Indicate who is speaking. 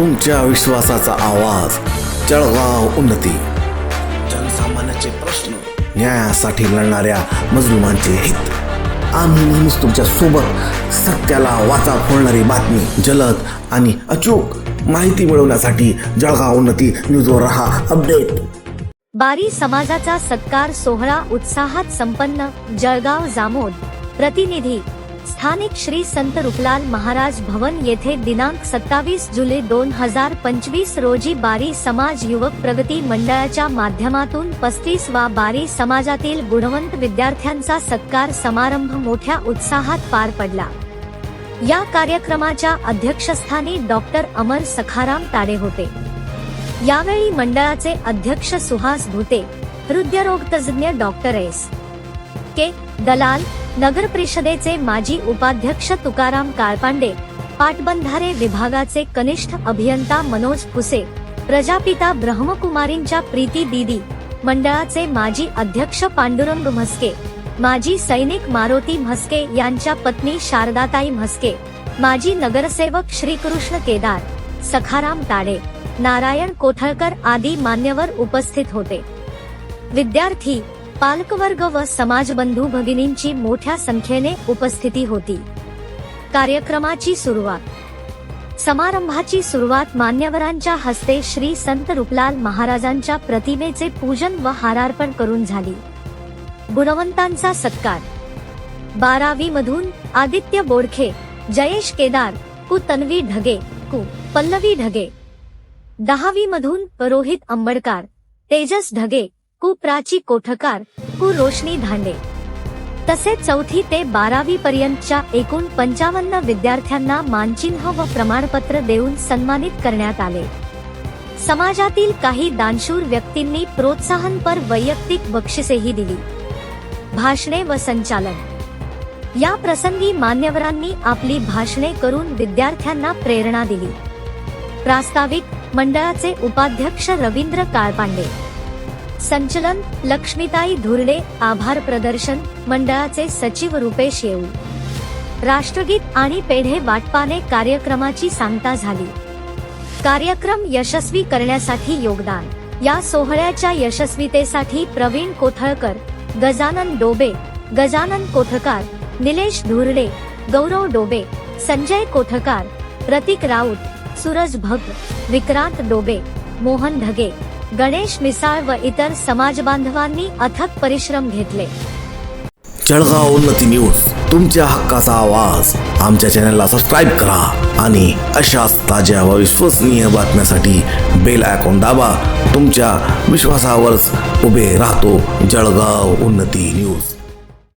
Speaker 1: तुमच्या विश्वासाचा आवाज. जळगाव उन्नती. जनसामान्याचे प्रश्न न्यायासाठी लढणाऱ्या मजलुमांचे हित. आम्ही नेहमीच तुमच्यासोबत सत्याला वाचा फोडणारी बातमी जलद आणि अचूक माहिती मिळवण्यासाठी जळगाव उन्नती न्यूजवर रहा अपडेट.
Speaker 2: बारी समाजाचा सत्कार सोहळा उत्साहात संपन्न जळगाव जामोद. प्रतिनिधी स्थानिक श्री संत रुपलाल महाराज भवन येथे दिनांक सत्तावीस जुलै दोन हजार पंचवीस रोजी बारी समाज युवक प्रगती मंडळाच्या माध्यमातून पस्तीस वा बारी समाजातील गुणवंत विद्यार्थ्यांचा सत्कार समारंभ मोठ्या उत्साहात पार पडला. या कार्यक्रमाच्या अध्यक्षस्थानी डॉक्टर अमर सखाराम ताडे होते. यावेळी मंडळाचे अध्यक्ष सुहास भुते हृदयरोग तज्ज्ञ डॉक्टर एस. के. दलाल नगर परिषदेचे माजी उपाध्यक्ष तुकाराम काळपांडे पाटबंधारे विभागाचे कनिष्ठ अभियंता मनोज फुसे प्रजापिता ब्रह्मकुमारींच्या प्रीती दीदी मंडळाचे माजी अध्यक्ष पांडुरंग म्हस्के माजी सैनिक मारोती म्हस्के यांच्या पत्नी शारदाताई म्हस्के माजी नगरसेवक श्रीकृष्ण केदार सखाराम ताडे नारायण कोथळकर आदी मान्यवर उपस्थित होते. विद्यार्थी पालकवर्ग व समाजबंधू भगिनींची मोठ्या संख्येने उपस्थिती होती. कार्यक्रमाची सुरुवात. समारंभाची सुरुवात मान्यवरांच्या हस्ते श्री संत रुपलाल महाराजांच्या प्रतिमेचे पूजन व हारार्पण करून झाली. गुणवंतांचा सत्कार. बारावी मधून आदित्य बोडखे जयेश केदार कु तन्वी ढगे कु पल्लवी ढगे. दहावी मधून रोहित अंबडकार तेजस ढगे कु प्राची कोठकार कु रोशनी धांडे. तसेच चौथी ते बारावी पर्यंतच्या एकूण पंचावन्न विद्यार्थ्यांना मानचिन्ह व प्रमाणपत्र देऊन सन्मानित करण्यात आले. समाजातील काही दानशूर व्यक्तींनी प्रोत्साहनपर वैयक्तिक बक्षिसेही दिली. भाषणे व संचालन. या प्रसंगी मान्यवरांनी आपली भाषणे करून विद्यार्थ्यांना प्रेरणा दिली. प्रास्ताविक मंडळाचे उपाध्यक्ष रवींद्र काळपांडे. संचलन लक्ष्मीताई धुर्डे आभार प्रदर्शन मंडळाचे सचिव रुपेश येऊ. राष्ट्रगीत आणि पेढे वाटपाने कार्यक्रमाची सांगता झाली. कार्यक्रम यशस्वी करण्यासाठी योगदान. या सोहळ्याच्या यशस्वीतेसाठी प्रवीण कोथळकर गजानन डोबे गजानन कोथकार निलेश धुर्डे गौरव डोबे संजय कोठकार प्रतीक राऊत सूरज भग विक्रांत डोबे मोहन ढगे गणेश मिसाळ व इतर समाजबांधवांनी अथक परिश्रम घेतले.
Speaker 1: जळगाव उन्नती न्यूज तुमच्या हक्काचा आवाज. आमच्या चॅनलला सबस्क्राईब करा आणि अशाच ताज्या व विश्वसनीय बातम्यासाठी बेल आयकॉन दाबा. तुमच्या विश्वासावरच उभे राहतो जळगाव उन्नती न्यूज.